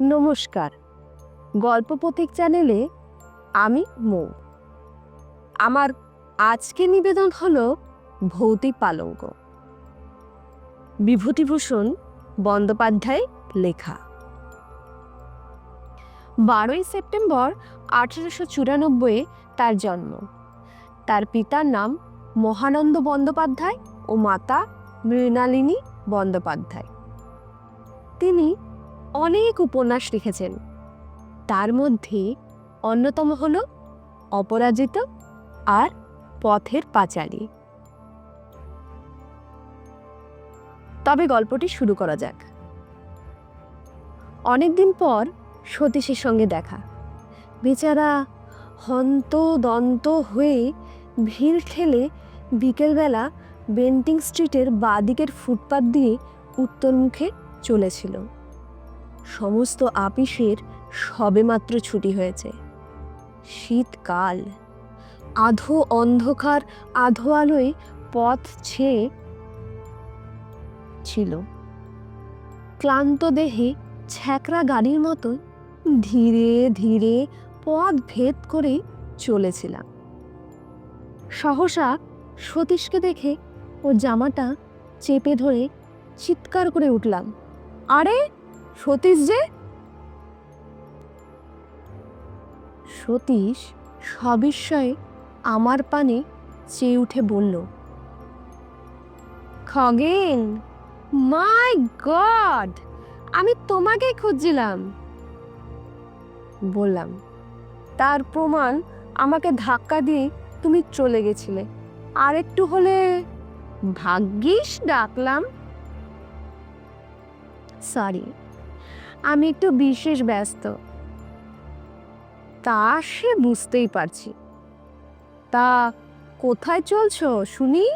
নমস্কার। গল্প পথিক চ্যানেলে আমি মৌ। আমার আজকে নিবেদন হলো ভৌতিক পালঙ্ক। বিভূতিভূষণ বন্দ্যোপাধ্যায় লেখা। বারোই সেপ্টেম্বর আঠেরোশো চুরানব্বইয়ে তার জন্ম। তার পিতার নাম মহানন্দ বন্দ্যোপাধ্যায় ও মাতা মৃণালিনী বন্দ্যোপাধ্যায়। তিনি অনেক উপন্যাস লিখেছেন। তার মধ্যে অন্যতম হল অপরাজিত আর পথের পাঁচালী। তবে গল্পটি শুরু করা যাক। অনেকদিন পর সতীশের সঙ্গে দেখা। বেচারা হন্ত দন্ত হয়ে ভিড় ঠেলে বিকেলবেলা বেন্টিং স্ট্রিটের বাদিকের ফুটপাত দিয়ে উত্তরমুখে চলেছিল। সমস্ত আপিসের সবেমাত্র ছুটি হয়েছে। শীতকাল। আধো অন্ধকার, আধো আলোয় পথ ছেয়ে ছিল। ক্লান্ত দেহে ছ্যাকরা গাড়ির মতো ধীরে ধীরে পথ ভেদ করে চলেছিলাম। সহসা সতীশকে দেখে ওর জামাটা চেপে ধরে চিৎকার করে উঠলাম, আরে সতীশ যে? সতীশ সবিস্ময়ে আমার পানে চেয়ে উঠে বলল, খগেন, মাই গড, আমি তোমাকেই খুঁজছিলাম। বললাম, তার প্রমাণ আমাকে ধাক্কা দিয়ে তুমি চলে গেছিলে। আর একটু হলে ভাগ্যিস ডাকলাম। সরি আমি একটু বিশেষ ব্যস্ত। তা সে বুঝতেই পারছি। তা কোথায় চলছো, শুনি?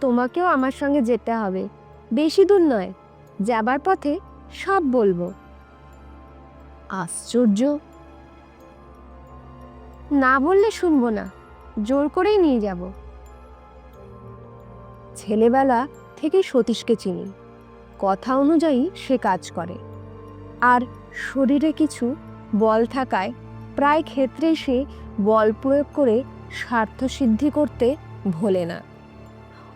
তোমাকেও আমার সঙ্গে যেতে হবে। বেশি দূর নয়, যাবার পথে সব বলব। আশ্চর্য। না বললে শুনব না, জোর করেই নিয়ে যাব। ছেলেবেলা থেকে সতীশকে চিনি। কথা অনুযায়ী সে কাজ করে। আর শরীরে কিছু বল থাকায় প্রায় ক্ষেত্রে সে বল প্রয়োগ করে স্বার্থসিদ্ধি করতে ভোলে না।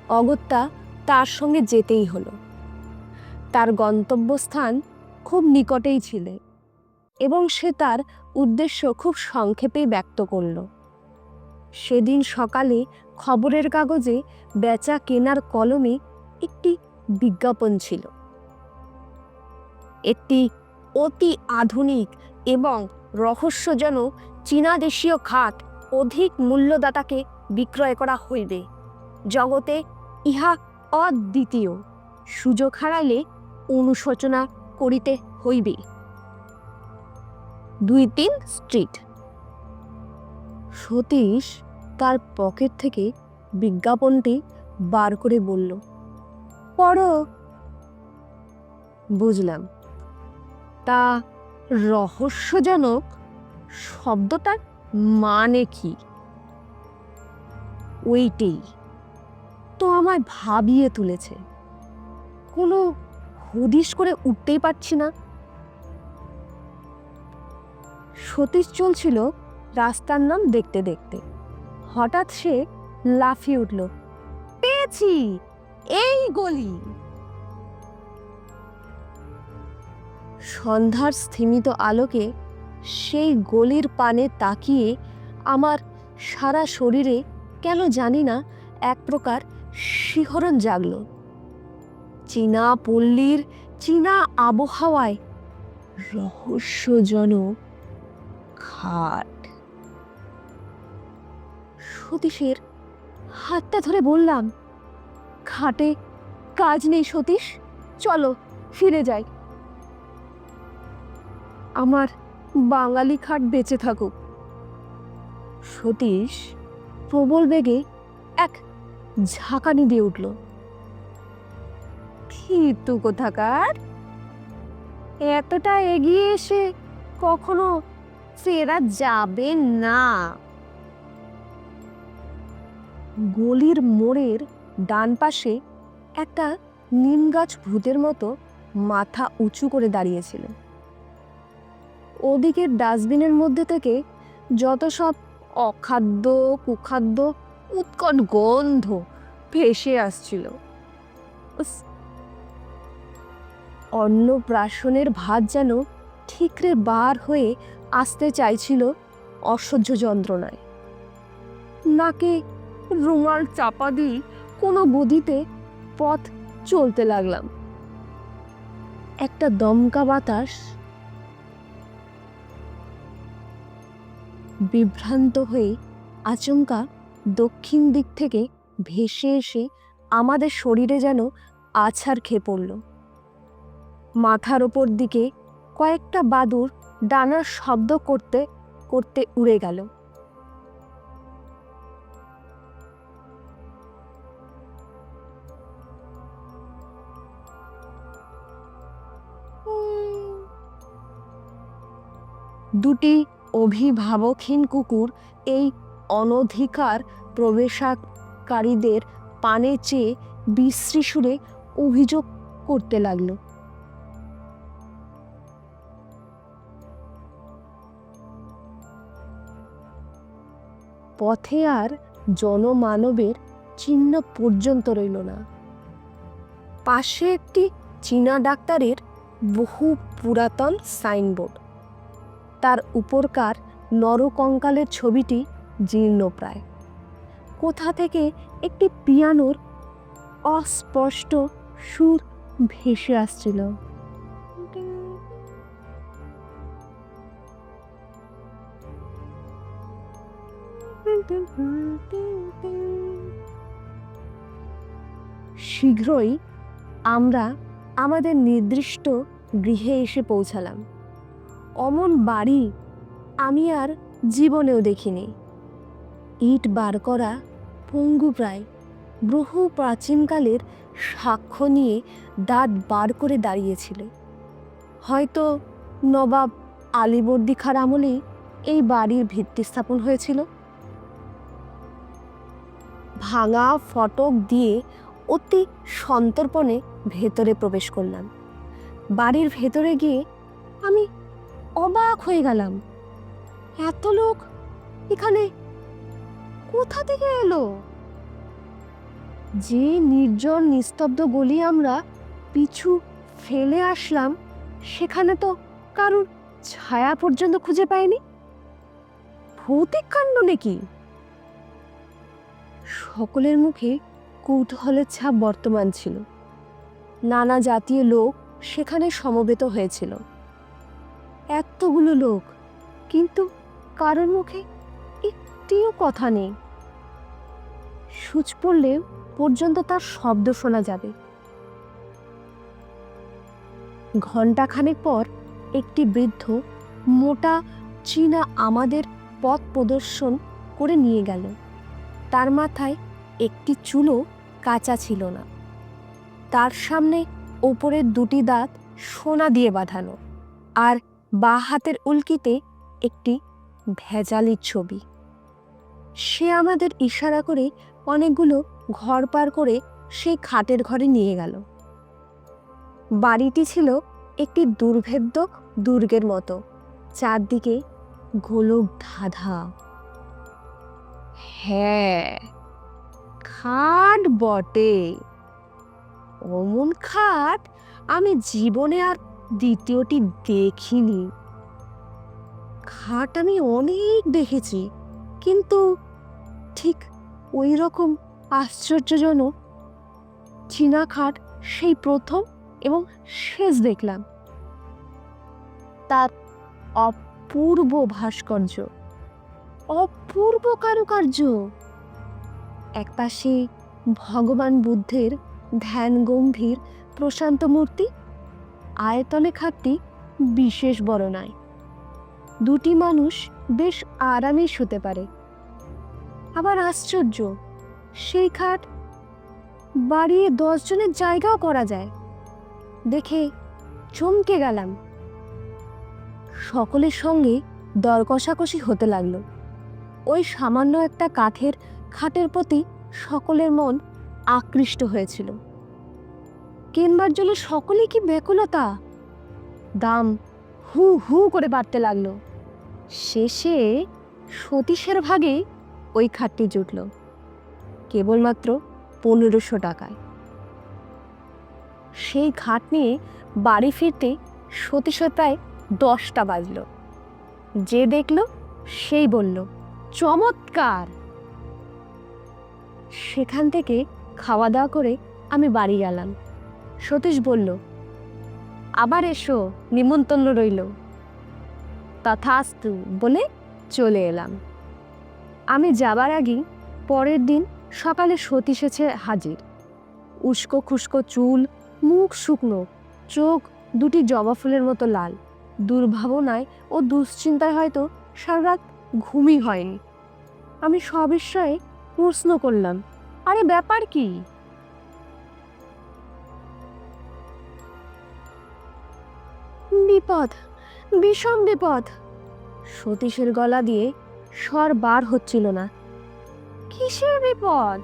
অগত্যা তার সঙ্গে যেতেই হলো। তার গন্তব্যস্থান খুব নিকটেই ছিল এবং সে তার উদ্দেশ্য খুব সংক্ষেপেই ব্যক্ত করল। সেদিন সকালে খবরের কাগজে বেচা কেনার কলমে একটি বিজ্ঞাপন ছিল। একটি অতি আধুনিক এবং রহস্যজনক চীনা দেশীয় খাট অধিক মূল্যদাতাকে বিক্রয় করা হইবে। জগতে ইহা অদ্বিতীয়। সুযোগ হারাইলে অনুশোচনা করিতে হইবে। দুই তিন স্ট্রিট। সতীশ তার পকেট থেকে বিজ্ঞাপনটি বার করে বলল পড়ো। বুঝলাম। তা রহস্যজনক শব্দটার মানে কি? ওইটেই তো আমায় ভাবিয়ে তুলেছে। কোনো হুদিস করে উঠতেই পারছি না। সতীশ চলছিল রাস্তার নাম দেখতে দেখতে। হঠাৎ সে লাফিয়ে উঠল, পেয়েছি! এই গলি। সন্ধ্যার স্থিমিত আলোকে সেই গলির পানে তাকিয়ে আমার সারা শরীরে কেন জানি না এক প্রকার শিহরণ জাগল। চীনা পল্লীর চীনা আবহাওয়ায় রহস্যজনক খাট। সতীশের হাতটা ধরে বললাম খাটে কাজ নেই সতীশ। চলো, ফিরে যাই। আমার বাঙালি খাট বেঁচে থাকুক। সতীশ প্রবল বেগে এক ঝাঁকানি দিয়ে উঠল। কিন্তু কোথাকার? এতটা এগিয়ে এসে কখনো ফেরা যাবে না। গলির মোড়ের ডান পাশে একটা নিম গাছ ভূতের মতো মাথা উঁচু করে দাঁড়িয়েছিল। ওদিকের ডাস্টবিনের মধ্যে থেকে যত সব অখাদ্য, কুখাদ্য, উৎকট গন্ধ ভেসে আসছিল। অন্নপ্রাশনের ভাত যেন ঠিকরে বার হয়ে আসতে চাইছিল অসহ্য যন্ত্রণায়। নাকে রুমাল চাপা দিয়ে কোনো গদিতে পথ চলতে লাগলাম। একটা দমকা বাতাস বিভ্রান্ত হয়ে আচমকা দক্ষিণ দিক থেকে ভেসে এসে আমাদের শরীরে যেন আছাড় খেয়ে পড়ল। মাথার ওপর দিকে কয়েকটা বাদুর ডানার শব্দ করতে করতে উড়ে গেল। দুটি অভিভাবকহীন কুকুর এই অনধিকার প্রবেশাকারীদের পানে চেয়ে বিশ্রী সুরে অভিযোগ করতে লাগল। পথে আর জনমানবের চিহ্ন পর্যন্ত রইল না। পাশে একটি চীনা ডাক্তারের বহু পুরাতন সাইনবোর্ড। তার উপরকার নরকঙ্কালের ছবিটি জীর্ণপ্রায় কোথা থেকে একটি পিয়ানোর অস্পষ্ট সুর ভেসে আসছিল? শীঘ্রই আমরা আমাদের নির্দিষ্ট গৃহে এসে পৌঁছালাম। অমন বাড়ি আমি আর জীবনেও দেখিনি। ইট বার করা পঙ্গু প্রায় বহু প্রাচীনকালের সাক্ষ্য নিয়ে দাঁত বার করে দাঁড়িয়েছিল। হয়তো নবাব আলীবর্দী খার আমলেই এই বাড়ির ভিত্তি স্থাপন হয়েছিল। ভাঙা ফটক দিয়ে অতি সন্তর্পণে ভেতরে প্রবেশ করলাম। বাড়ির ভেতরে গিয়ে আমি অবাক হয়ে গেলাম। এত লোক এখানে কোথা থেকে এলো? যে নির্জন নিস্তব্ধ গলি আমরা পিছু ফেলে আসলাম, সেখানে তো কারুর ছায়া পর্যন্ত খুঁজে পাইনি। ভৌতিক কাণ্ড নাকি? সকলের মুখে কৌতূহলের ছাপ বর্তমান ছিল। নানা জাতীয় লোক সেখানে সমবেত হয়েছিল। এতগুলো লোক, কিন্তু কারোর মুখে একটিও কথা নেই। সূচ পড়লে পর্যন্ত তার শব্দ শোনা যাবে। ঘণ্টাখানেক পর একটি বৃদ্ধ মোটা চীনা আমাদের পথ প্রদর্শন করে নিয়ে গেল। তার মাথায় একটি চুলও কাঁচা ছিল না। তার সামনে ওপরের দুটি দাঁত সোনা দিয়ে বাঁধানো, আর বা হাতের উল্কিতে একটি ভেজালির ছবি। সে আমাদের ইশারা করে অনেকগুলো ঘর পার করে সেই খাটের ঘরে নিয়ে গেল। বাড়িটি ছিল একটি দুর্ভেদ্য দুর্গের মতো, চারদিকে গোলক ধাঁধা। হ্যাঁ খাট বটে। অমন খাট আমি জীবনে আর দ্বিতীয়টি দেখিনি। খাট আমি অনেক দেখেছি, কিন্তু ঠিক ওই রকম আশ্চর্যজনক চীনা খাট সেই প্রথম এবং শেষ দেখলাম। তার অপূর্ব ভাস্কর্য, অপূর্ব কারুকার্য। একপাশে ভগবান বুদ্ধের ধ্যান গম্ভীর প্রশান্ত মূর্তি আয়তনে খাটটি বিশেষ বড় নয় দুটি মানুষ বেশ আরামে শুতে পারে। আবার আশ্চর্য, সেই খাট বাড়িয়ে দশজনের জায়গাও করা যায়। দেখে চমকে গেলাম। সকলের সঙ্গে দর কষাকষি হতে লাগল। ওই সামান্য একটা কাঠের খাটের প্রতি সকলের মন আকৃষ্ট হয়েছিল। কেনবার জন্য সকলে কি ব্যাকুলতা দাম হু হু করে বাড়তে লাগল। শেষে সতীশের ভাগে ওই খাটটি জুটল, কেবলমাত্র পনেরোশো টাকায়। সেই খাট নিয়ে বাড়ি ফিরতে সতীশের প্রায় দশটা বাজলো। যে দেখল সেই বলল, চমৎকার! সেখান থেকে খাওয়া দাওয়া করে আমি বাড়ি গেলাম। সতীশ বলল, আবার এসো, নিমন্ত্রণ রইল। তথাস্তু বলে চলে এলাম। আমি যাবার আগেই পরের দিন সকালে সতীশ এসে হাজির। উস্কো খুস্কো চুল, মুখ শুকনো, চোখ দুটি জবা ফুলের মতো লাল। দুর্ভাবনায় ও দুশ্চিন্তায় হয়তো সারা রাত ঘুমই হয়নি। আমি সবিস্ময়ে প্রশ্ন করলাম, আরে, ব্যাপার কি? বিপদ, বিষম বিপদ। সতীশের গলা দিয়ে স্বর বার হচ্ছিল না। কিসের বিপদ?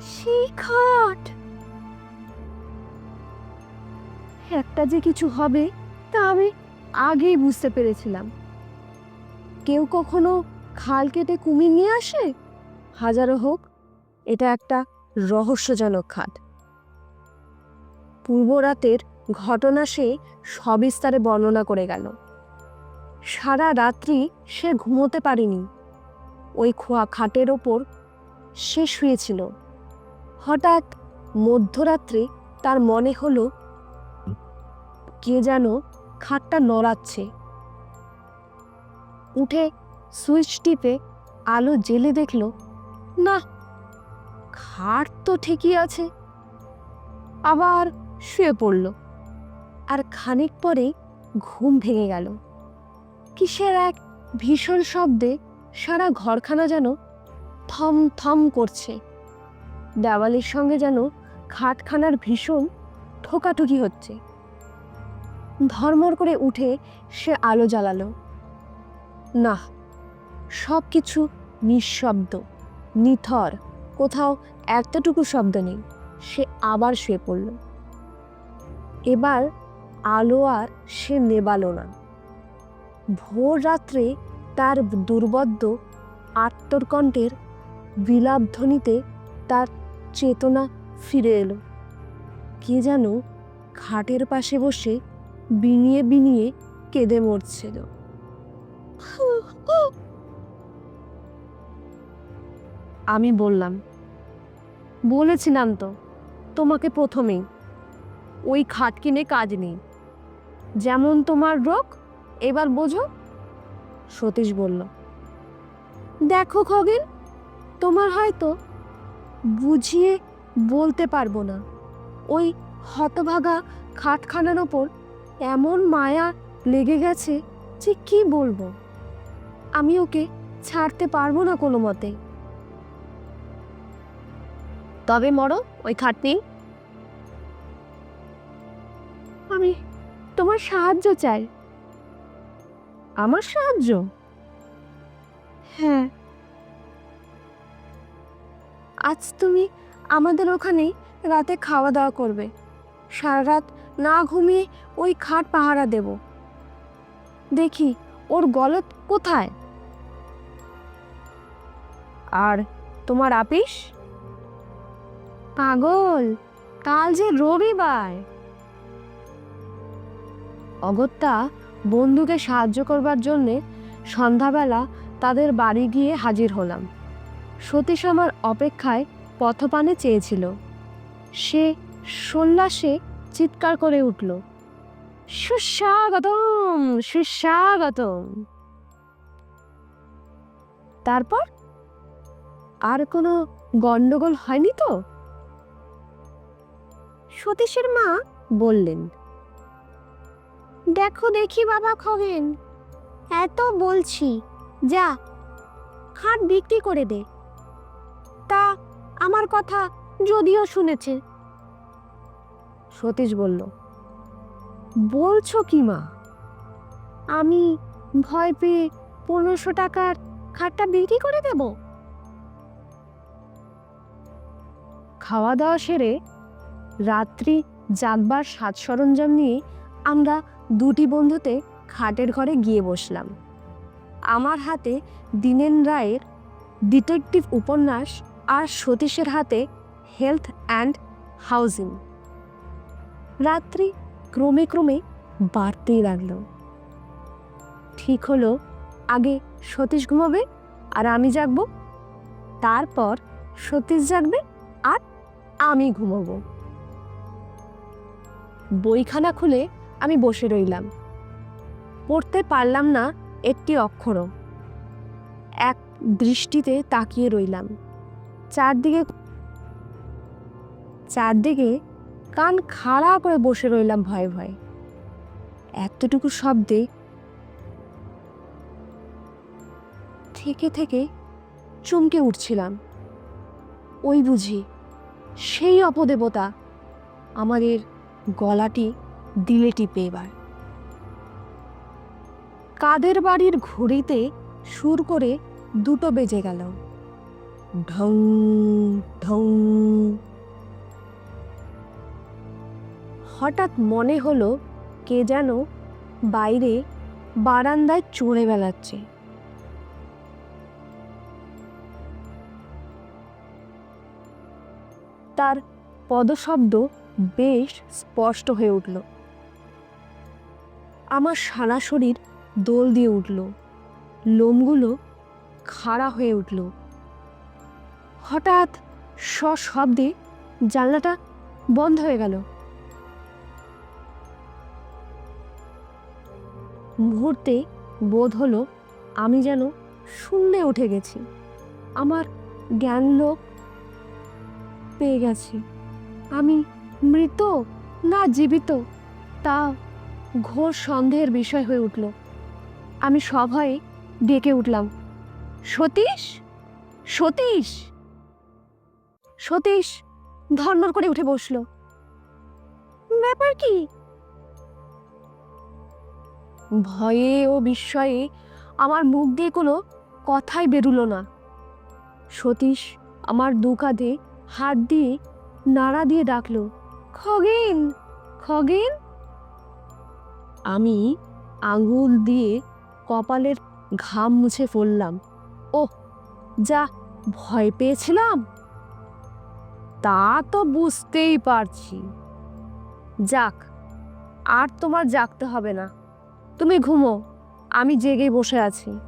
সেই একটা যে কিছু হবে, তা আমি আগেই বুঝতে পেরেছিলাম। কেউ কখনো খাল কেটে কুমির নিয়ে আসে? হাজারো হোক, এটা একটা রহস্যজনক খাট। পূর্বরাতের ঘটনা সে সবিস্তারে বর্ণনা করে গেল। সারা রাত্রি সে ঘুমোতে পারেনি। ওই খোয়া খাটের ওপর সে শুয়েছিল। হঠাৎ মধ্যরাত্রে তার মনে হলো, কে যেন খাটটা নড়াচ্ছে। উঠে সুইচ টিপে আলো জেলে দেখল, না, খাট তো ঠিকই আছে। আবার শুয়ে পড়ল। আর খানিক পরে ঘুম ভেঙে গেল। কিসের এক ভীষণ শব্দে সারা ঘরখানা যেন থম থম করছে। দেওয়ালের সঙ্গে যেন খাটখানার ভীষণ ঠোকাঠুকি হচ্ছে। ধর্মর করে উঠে সে আলো জ্বালালো। না সব কিছু নিঃশব্দ, নিথর, কোথাও এতটুকু শব্দ নেই, সে আবার শুয়ে পড়ল। এবার আলো আর সে নেবালো না। ভোর রাত্রে তার দুর্বদ্ধ আত্মকণ্ঠের বিলাপধ্বনিতে তার চেতনা ফিরে এলো। কে যেন খাটের পাশে বসে বিনিয়ে বিনিয়ে কেঁদে মরছিল। আমি বললাম, বলেছিলাম তো, তোমাকে প্রথমেই। ওই খাট কিনে কাজ নেই। যেমন তোমার রোগ, এবার বোঝো। সতীশ বলল, দেখো খগেন, তোমার হয়তো বুঝিয়ে বলতে পারব না। ওই হতভাগা খাটখানার ওপর এমন মায়া লেগে গেছে যে কি বলব? আমি ওকে ছাড়তে পারব না কোনো মতে তবে মরো, ওই খাট তোমার সাহায্য চাই। আমার সাহায্য? হ্যাঁ। আজ তুমি আমাদের ওখানেই রাতে খাওয়া দাওয়া করবে। সারা রাত না ঘুমিয়ে ওই খাট পাহারা দেব। দেখি ওর গলত কোথায়? আর তোমার আপিস? পাগল কাল যে রবিবার। অগত্যা বন্ধুকে সাহায্য করবার জন্যে সন্ধ্যাবেলা তাদের বাড়ি গিয়ে হাজির হলাম। সতীশ আমার অপেক্ষায় পথপানে চেয়েছিল। সে সোল্লাসে চিৎকার করে উঠল, সুস্বাগতম সুস্বাগতম। তারপর? আর কোনো গন্ডগোল হয়নি তো? সতীশের মা বললেন দেখো দেখি বাবা খগেন। এত বলছি, যা, খাট বিক্রি করে দে। তা, আমার কথা যদিও শুনেছে। সতীশ বলল, বলছো কি মা? আমি ভয় পেয়ে পনেরোশো টাকার খাটটা বিক্রি করে দেব? খাওয়া দাওয়া সেরে রাত্রি জাগবার সাজ সরঞ্জাম নিয়ে আমরা দুটি বন্ধুতে খাটের ঘরে গিয়ে বসলাম। আমার হাতে দীনেন রায়ের ডিটেকটিভ উপন্যাস আর সতীশের হাতে হেলথ অ্যান্ড হাউজিং। রাত্রি ক্রমে ক্রমে বাড়তেই লাগল। ঠিক হলো, আগে সতীশ ঘুমাবে আর আমি জাগবো, তারপর সতীশ জাগবে আর আমি ঘুমাবো। বইখানা খুলে আমি বসে রইলাম। পড়তে পারলাম না একটি অক্ষরও। এক দৃষ্টিতে তাকিয়ে রইলাম। চারদিকে চারদিকে কান খাড়া করে বসে রইলাম ভয়ে ভয়ে। এতটুকু শব্দে থেকে থেকে চমকে উঠছিলাম। ওই বুঝি সেই অপদেবতা আমাদের গলাটি দিলে টিপে এবার। কাদের বাড়ির ঘড়িতে সুর করে দুটো বেজে গেল। ঢং ঢং। হঠাৎ মনে হলো কে যেন বাইরে বারান্দায় চড়ে বেড়াচ্ছে। তার পদশব্দ বেশ স্পষ্ট হয়ে উঠল। আমার সারা শরীর দোল দিয়ে উঠল। লোমগুলো খাড়া হয়ে উঠল। হঠাৎ সশব্দে জানলাটা বন্ধ হয়ে গেল। মুহূর্তে বোধ হলো আমি যেন শূন্যে উঠে গেছি। আমার জ্ঞান লোক পেয়ে গেছি। আমি মৃত না জীবিত তা ঘোর সন্দেহের বিষয় হয়ে উঠল। আমি সভয়ে ডেকে উঠলাম, সতীশ? সতীশ? সতীশ ধর্মর করে উঠে বসল। ব্যাপার কি? ভয়ে ও বিস্ময়ে আমার মুখ দিয়ে কোনো কথাই বেরুলো না। সতীশ আমার দু কাঁধে হাত দিয়ে নাড়া দিয়ে ডাকল, খগেন খগেন? আমি আঙুল দিয়ে কপালের ঘাম মুছে ফেললাম। ও যা, ভয় পেয়েছিলাম? তা তো বুঝতেই পারছি। যাক, আর তোমার জাগতে হবে না। তুমি ঘুমো, আমি জেগে বসে আছি।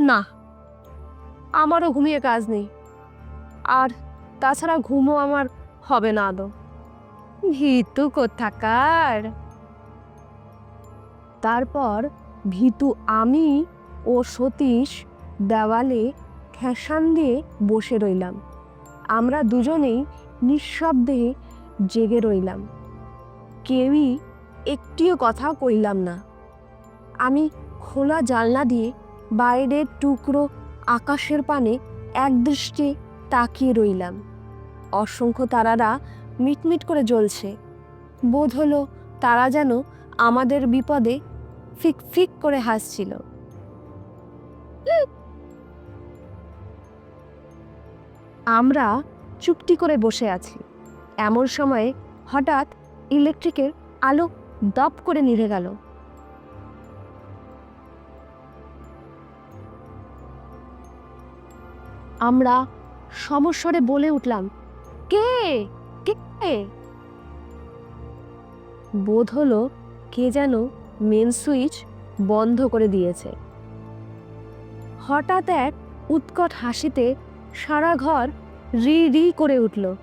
না, আমারও ঘুমিয়ে কাজ নেই। আর তাছাড়া ঘুমও আমার হবে না আদৌ। ভীতু কোথাকার? তারপর ভীতু আমি ও সতীশ দেওয়ালে ঠেসান দিয়ে বসে রইলাম। আমরা দুজনেই নিঃশব্দে জেগে রইলাম। কেউই একটিও কথা কইলাম না। আমি খোলা জানলা দিয়ে বাইরের টুকরো আকাশের পানে একদৃষ্টে তাকিয়ে রইলাম। অসংখ্য তারারা মিটমিট করে জ্বলছে। বোধ হলো তারা যেন আমাদের বিপদে ফিক ফিক করে হাসছিল। আমরা চুপটি করে বসে আছি। এমন সময়ে হঠাৎ ইলেকট্রিকের আলো দপ করে নিভে গেল। আমরা সমস্বরে বলে উঠলাম, কে? কে? বোধ হলো কে যেন মেন সুইচ বন্ধ করে দিয়েছে। হঠাৎ এক উৎকট হাসিতে সারা ঘর রি রি করে উঠল।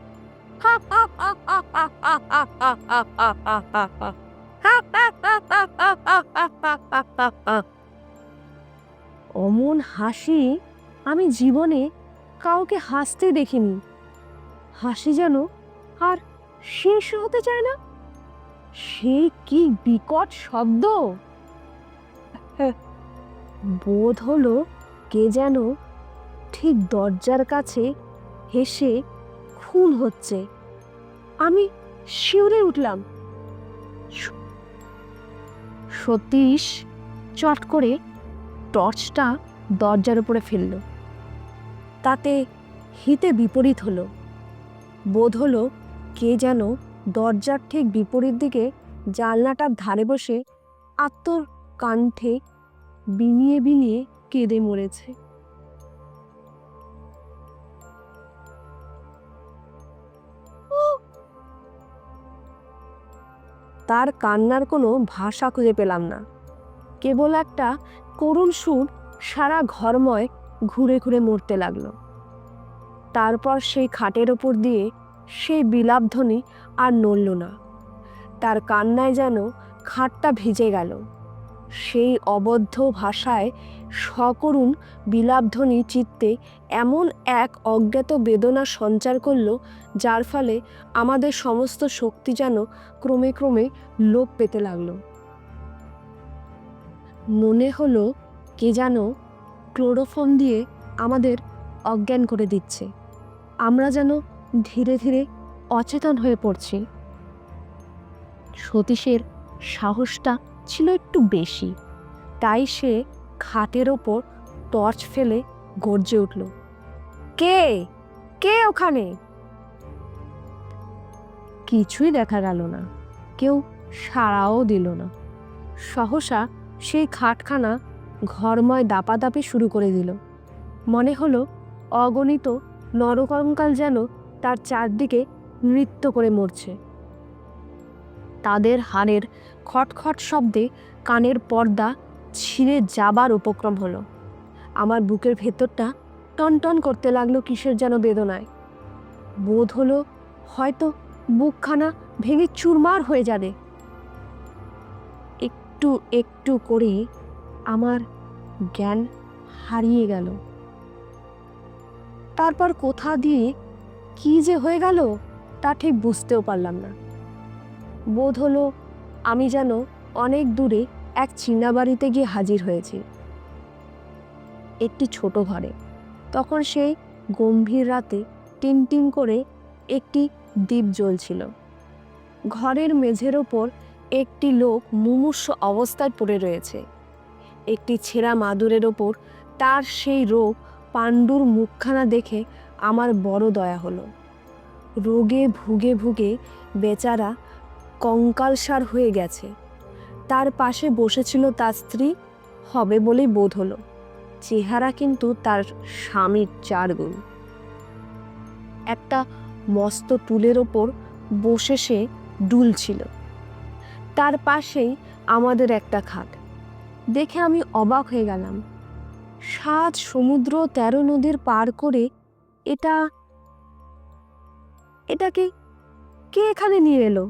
অমন হাসি আমি জীবনে কাউকে হাসতে দেখিনি। হাসি যেন আর শেষ হতে চায় না। সে কি বিকট শব্দ? বোধ হলো কে যেন ঠিক দরজার কাছে হেসে খুন হচ্ছে। আমি শিউরে উঠলাম। সতীশ চট করে টর্চটা দরজার উপরে ফেলল। তাতে হিতে বিপরীত হলো। বোধ হলো কে যেন দরজার ঠিক বিপরীত দিকে জানলাটার ধারে বসে আত্মর কাণ্ঠে বিনিয়ে বিনিয়ে কেঁদে মরেছে। তার কান্নার কোনো ভাষা খুঁজে পেলাম না। কেবল একটা করুণ সুর সারা ঘরময় ঘুরে ঘুরে মরতে লাগল। তারপর সেই খাটের ওপর দিয়ে সেই বিলাপধ্বনি আর নড়ল না। তার কান্নায় যেন খাটটা ভিজে গেল। সেই অবদ্ধ ভাষায় সকরুণ বিলাপধ্বনি চিত্তে এমন এক অজ্ঞাত বেদনা সঞ্চার করল, যার ফলে আমাদের সমস্ত শক্তি যেন ক্রমে ক্রমে লোপ পেতে লাগল। মনে হলো কে যেন ক্লোরোফর্ম দিয়ে আমাদের অজ্ঞান করে দিচ্ছে। আমরা যেন ধীরে ধীরে অচেতন হয়ে পড়ছি। সতীশের সাহসটা ছিল একটু বেশি, তাই সে খাটের ওপর টর্চ ফেলে গর্জে উঠল, কে? কে ওখানে? কিছুই দেখা গেল না, কেউ সাড়াও দিল না। সহসা সেই খাটখানা ঘরময় দাপাদাপি শুরু করে দিল। মনে হলো অগণিত নরকঙ্কাল যেন তার চারদিকে নৃত্য করে মরছে। তাদের হাড়ের খটখট শব্দে কানের পর্দা ছিঁড়ে যাবার উপক্রম হলো। আমার বুকের ভেতরটা টনটন করতে লাগল কিসের যেন বেদনায়। বোধ হলো হয়তো বুকখানা ভেঙে চুরমার হয়ে যাবে। একটু একটু করে আমার জ্ঞান হারিয়ে গেল। তারপর কোথা দিয়ে কি যে হয়ে গেল তা ঠিক বুঝতেও পারলাম না। বোধ হলো আমি যেন অনেক দূরে এক চীনা বাড়িতে গিয়ে হাজির হয়েছি। একটি ছোট ঘরে। তখন সেই গম্ভীর রাতে টিম টিম করে একটি দ্বীপ জ্বলছিল। ঘরের মেঝের ওপর একটি লোক মুমূর্ষ অবস্থায় পড়ে রয়েছে। একটি ছেঁড়া মাদুরের ওপর তার সেই রোগ পাণ্ডুর মুখখানা দেখে আমার বড় দয়া হলো। রোগে ভুগে ভুগে বেচারা কঙ্কালসার হয়ে গেছে। তার পাশে বসেছিল তার স্ত্রী, হবে বলেই বোধ হলো। চেহারা কিন্তু তার স্বামীর চার গুণ। একটা মস্ত টুলের ওপর বসে সে ডুলছিল। তার পাশেই আমাদের একটা খাট। দেখে আমি অবাক হয়ে গেলাম। সাত সমুদ্র তেরো নদীর পার করে এটা, এটাকে কে এখানে নিয়ে এলো?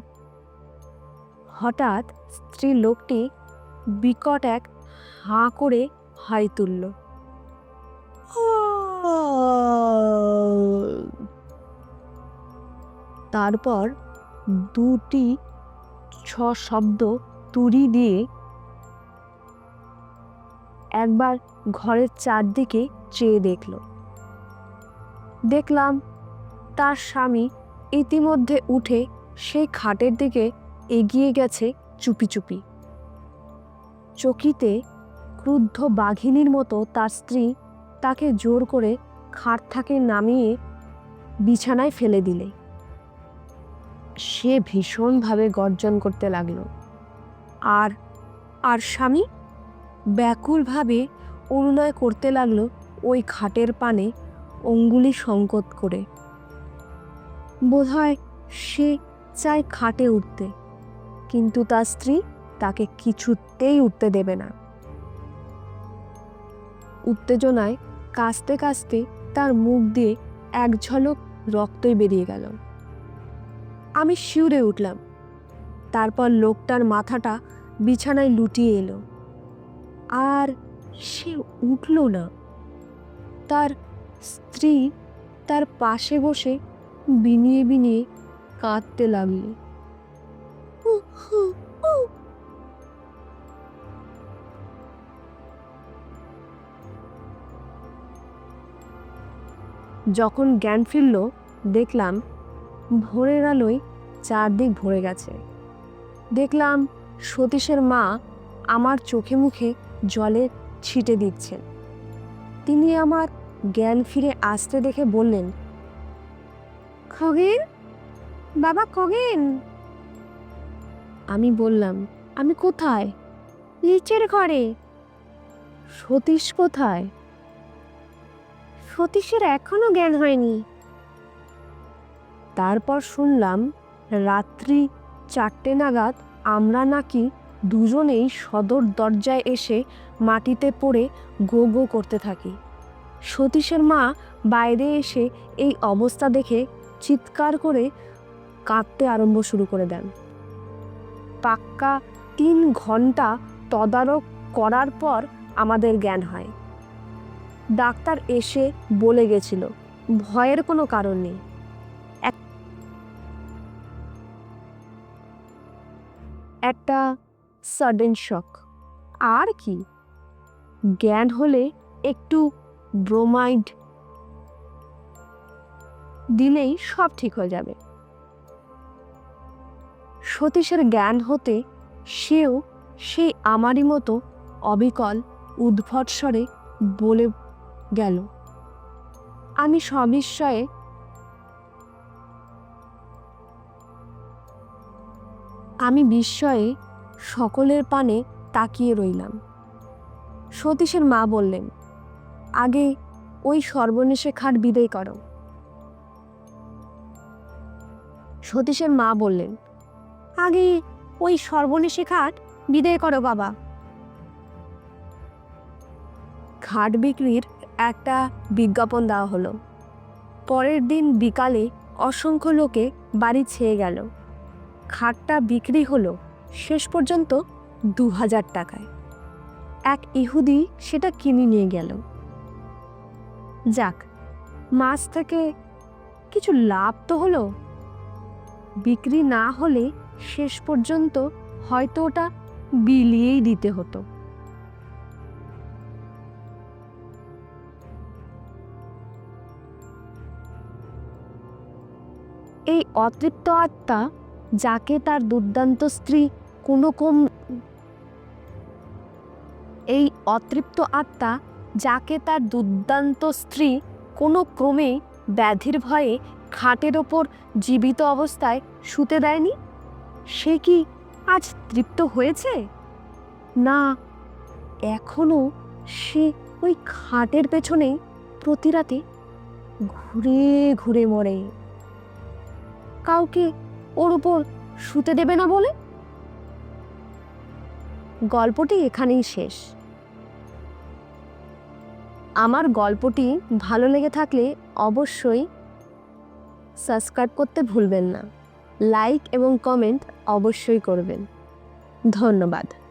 হঠাৎ স্ত্রী লোকটি বিকট এক হাঁ করে হাই তুলল। তারপর দুটি ছ শব্দ তুড়ি দিয়ে একবার ঘরের চারদিকে চেয়ে দেখল। দেখলাম তার স্বামী ইতিমধ্যে উঠে সেই খাটের দিকে এগিয়ে গেছে চুপি চুপি। চকিতে ক্রুদ্ধ বাঘিনীর মতো তার স্ত্রী তাকে জোর করে খাট থেকে নামিয়ে বিছানায় ফেলে দিলে। সে ভীষণভাবে গর্জন করতে লাগল। আর আর স্বামী? ব্যাকুলভাবে অনুনয় করতে লাগল ওই খাটের পানে অঙ্গুলি সংকট করে। বোধহয় সে চায় খাটে উঠতে, কিন্তু তার স্ত্রী তাকে কিছুতেই উঠতে দেবে না। উত্তেজনায় কাঁচতে কাঁচতে তার মুখ দিয়ে এক ঝলক রক্তই বেরিয়ে গেল। আমি শিউরে উঠলাম। তারপর লোকটার মাথাটা বিছানায় লুটিয়ে এলো। আর সে উঠল না। তার স্ত্রী তার পাশে বসে বিনিয়ে বিনিয়ে কাঁদতে লাগল। যখন জ্ঞান ফিরল, দেখলাম ভোরের আলোয় চারদিক ভরে গেছে। দেখলাম সতীশের মা আমার চোখে মুখে জলে ছিটে দিচ্ছেন। তিনি আমার জ্ঞান ফিরে আসতে দেখে বললেন, খগেন? বাবা, খগেন? আমি বললাম, আমি কোথায়? নিচের ঘরে। সতীশ কোথায়? সতীশের এখনও জ্ঞান হয়নি। তারপর শুনলাম, রাত্রি চারটে নাগাদ আমরা নাকি দুজনেই সদর দরজায় এসে মাটিতে পড়ে গো গো করতে থাকি। সতীশের মা বাইরে এসে এই অবস্থা দেখে চিৎকার করে কাঁদতে আরম্ভ শুরু করে দেন। পাক্কা তিন ঘণ্টা তদারক করার পর আমাদের জ্ঞান হয়। ডাক্তার এসে বলে গেছিল, ভয়ের কোনো কারণ নেই। এক- একটা সাডেন শক। আর কি? জ্ঞান হলে একটু ব্রোমাইড দিলেই সব ঠিক হয়ে যাবে। সতীশের জ্ঞান হতে সেও সেই আমারই মতো অবিকল উদ্ভট স্বরে বলে গেল, আমি সবিস্ময়ে আমি বিস্ময়ে সকলের পানে তাকিয়ে রইলাম। সতীশের মা বললেন আগে ওই সর্বনেশে খাট বিদায় করো। সতীশের মা বললেন, আগে ওই সর্বনেশে খাট বিদায় করো বাবা। খাট বিক্রির একটা বিজ্ঞাপন দেওয়া হলো। পরের দিন বিকালে অসংখ্য লোকে বাড়ি ছেয়ে গেল। খাটটা বিক্রি হলো শেষ পর্যন্ত দু হাজার টাকায়। এক ইহুদি সেটা কিনে নিয়ে গেল। যাক, মাছ থেকে কিছু লাভ তো হলো। বিক্রি না হলে শেষ পর্যন্ত হয়তো ওটা বিলিয়েই দিতে হতো। এই অতৃপ্ত আত্মা, যাকে তার দুর্দান্ত স্ত্রী কোনো কম এই অতৃপ্ত আত্মা যাকে তার দুর্দান্ত স্ত্রী কোনো ক্রমেই ব্যাধির ভয়ে খাটের ওপর জীবিত অবস্থায় শুতে দেয়নি? সে কি আজ তৃপ্ত হয়েছে? না এখনও সে ওই খাটের পেছনেই প্রতি রাতে ঘুরে ঘুরে মরে। কাউকে ওর উপর শুতে দেবে না বলে? গল্পটি এখানেই শেষ। আমার গল্পটি ভালো লেগে থাকলে অবশ্যই সাবস্ক্রাইব করতে ভুলবেন না। লাইক এবং কমেন্ট অবশ্যই করবেন। ধন্যবাদ।